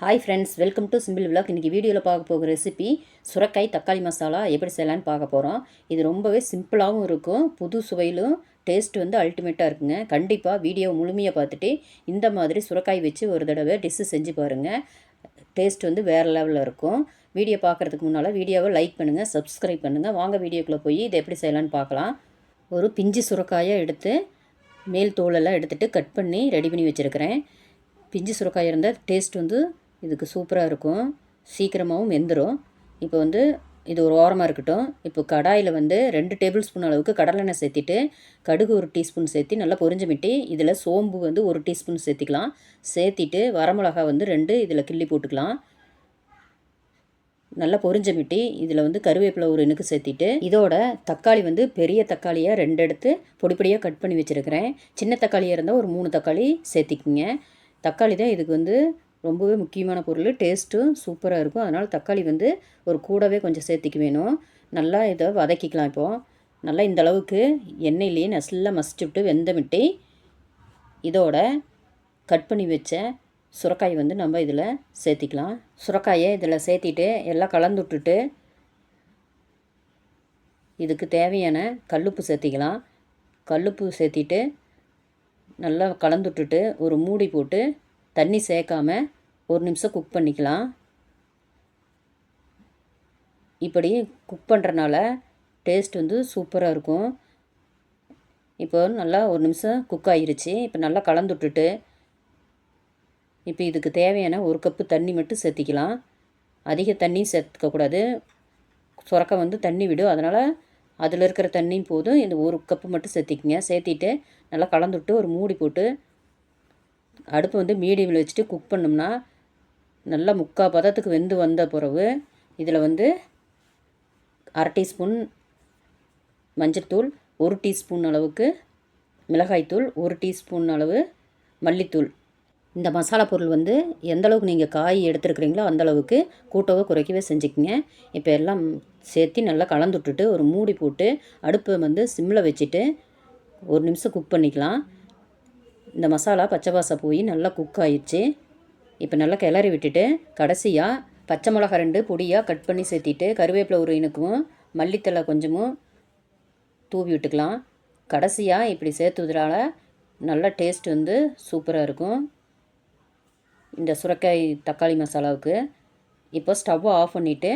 Hi friends welcome to simple vlog இன்றைக்கி வீடியோவில் பார்க்க போகிற ரெசிபி சுரக்காய் தக்காளி மசாலா எப்படி செய்யலான்னு பார்க்க போகிறோம் இது ரொம்பவே சிம்பிளாகவும் இருக்கும். புது சுவையிலும் டேஸ்ட் வந்து அல்டிமேட்டாக இருக்குங்க. கண்டிப்பாக வீடியோ முழுமையாக பார்த்துட்டு இந்த மாதிரி சுரக்காய் வச்சு ஒரு தடவை டிஷ்ஷு செஞ்சு பாருங்கள் டேஸ்ட் வந்து வேறு லெவலில் இருக்கும். வீடியோ பார்க்குறதுக்கு முன்னால் வீடியோவை லைக் பண்ணுங்கள் சப்ஸ்கிரைப் பண்ணுங்கள் வாங்க வீடியோக்குள்ளே போய் இதை எப்படி செய்யலான்னு பார்க்கலாம். ஒரு பிஞ்சு சுரக்காயை எடுத்து மேல் தோலெல்லாம் எடுத்துகிட்டு கட் பண்ணி ரெடி பண்ணி வச்சுருக்கிறேன். பிஞ்சு சுரக்காய் இருந்தால் டேஸ்ட் வந்து இதுக்கு சூப்பராக இருக்கும். சீக்கிரமாகவும் வெந்துடும் இப்போ வந்து இது ஒரு ஓரமாக இருக்கட்டும். இப்போ கடாயில் வந்து ரெண்டு டேபிள் ஸ்பூன் அளவுக்கு கடலெண்ணெய் சேர்த்திட்டு கடுகு ஒரு டீஸ்பூன் சேர்த்து நல்லா பொரிஞ்சு மிட்டி இதில் சோம்பு வந்து ஒரு டீஸ்பூன் சேர்த்திக்கலாம். சேர்த்திட்டு வரமிளகா வந்து ரெண்டு இதில் கிள்ளி போட்டுக்கலாம். நல்லா பொரிஞ்ச மிட்டி இதில் வந்து கருவேப்பிலை ஒரு இனுக்கு சேர்த்திட்டு இதோட தக்காளி வந்து பெரிய தக்காளியாக ரெண்டு எடுத்து பொடி பொடியாக கட் பண்ணி வச்சுருக்கிறேன். சின்ன தக்காளியாக இருந்தால் ஒரு மூணு தக்காளி சேர்த்திக்கிங்க. தக்காளி தான் இதுக்கு வந்து ரொம்பவே முக்கியமான பொருள். டேஸ்ட்டும் சூப்பராக இருக்கும். அதனால் தக்காளி வந்து ஒரு கூடவே கொஞ்சம் சேர்த்திக்க வேணும். நல்லா இதை வதக்கிக்கலாம் இப்போது நல்லா இந்த அளவுக்கு எண்ணெயிலேயே நல்லா மசிச்சு விட்டு வெந்தமிட்டி இதோட கட் பண்ணி வச்ச சுரக்காய் வந்து நம்ம இதில் சேர்த்திக்கலாம். சுரக்காயை இதில் சேர்த்திட்டு எல்லாம் கலந்து விட்டுட்டு இதுக்கு தேவையான கல்லுப்பு சேர்த்திக்கலாம். கல்லுப்பு சேர்த்திட்டு நல்லா கலந்து விட்டுட்டு ஒரு மூடி போட்டு தண்ணி சேர்க்காம ஒரு நிமிஷம் குக் பண்ணிக்கலாம். இப்படி குக் பண்ணுறனால டேஸ்ட் வந்து சூப்பராக இருக்கும். இப்போ நல்லா ஒரு நிமிஷம் குக் ஆகிருச்சு இப்போ நல்லா கலந்து விட்டுட்டு இப்போ இதுக்கு தேவையான ஒரு கப்பு தண்ணி மட்டும் சேர்த்திக்கலாம். அதிக தண்ணி சேர்த்துக்கக்கூடாது சுரக்க வந்து தண்ணி விடும். அதனால் அதில் இருக்கிற தண்ணியும் போதும். இந்த ஒரு கப்பு மட்டும் சேர்த்திக்கிங்க. சேர்த்திட்டு நல்லா கலந்து விட்டு ஒரு மூடி போட்டு அடுப்பு வந்து மீடியமில் வச்சுட்டு குக் பண்ணோம்னா நல்லா முக்கால் பதத்துக்கு வெந்து வந்த பிறகு இதில் வந்து அரை டீஸ்பூன் மஞ்சள்தூள் ஒரு டீஸ்பூன் அளவுக்கு மிளகாய்த்தூள் ஒரு டீஸ்பூன் அளவு மல்லித்தூள். இந்த மசாலா பொருள் வந்து எந்தளவுக்கு நீங்கள் காய் எடுத்துருக்குறீங்களோ அந்தளவுக்கு கூட்டவோ குறைக்கவே செஞ்சுக்கிங்க. இப்போ எல்லாம் சேர்த்து நல்லா கலந்து விட்டுட்டு ஒரு மூடி போட்டு அடுப்பை வந்து சிம்மில் வச்சுட்டு ஒரு நிமிஷம் குக் பண்ணிக்கலாம். இந்த மசாலா பச்சை பாசை போய் நல்லா குக் ஆயிடுச்சு. இப்போ நல்லா கிளறி விட்டுட்டு கடைசியாக பச்சை மிளகா ரெண்டு பொடியாக கட் பண்ணி சேர்த்திட்டு கருவேப்பிலை ஒரு இனுக்கும் மல்லித்தலை கொஞ்சமும் தூவி விட்டுக்கலாம். கடைசியாக இப்படி சேர்த்துறதால நல்ல டேஸ்ட் வந்து சூப்பராக இருக்கும். இந்த சுரக்காய் தக்காளி மசாலாவுக்கு. இப்போ ஸ்டவ்வை ஆஃப் பண்ணிவிட்டு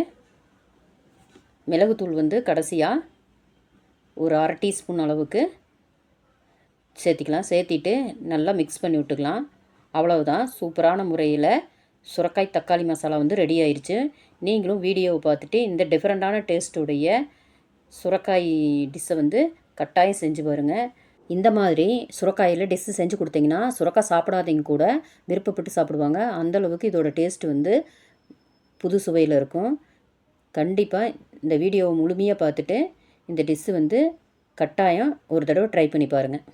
மிளகுத்தூள் வந்து கடைசியாக ஒரு அரை டீஸ்பூன் அளவுக்கு சேர்த்திக்கலாம். சேர்த்திட்டு நல்லா மிக்ஸ் பண்ணி விட்டுக்கலாம். அவ்வளவுதான். சூப்பரான முறையில் சுரக்காய் தக்காளி மசாலா வந்து ரெடி ஆயிடுச்சு நீங்களும் வீடியோவை பார்த்துட்டு இந்த டிஃப்ரெண்ட்டான டேஸ்ட்டுடைய சுரக்காய் டிஷ்ஷை வந்து கட்டாயம் செஞ்சு பாருங்கள் இந்த மாதிரி சுரக்காயில் டிஷ்ஷு செஞ்சு கொடுத்தீங்கன்னா சுரக்காய் சாப்பிடாதீங்க கூட விருப்பப்பட்டு சாப்பிடுவாங்க. அந்தளவுக்கு இதோட டேஸ்ட் வந்து புது சுவையில் இருக்கும். கண்டிப்பாக இந்த வீடியோவை முழுமையாக பார்த்துட்டு இந்த டிஷ்ஷு வந்து கட்டாயம் ஒரு தடவை ட்ரை பண்ணி பாருங்கள்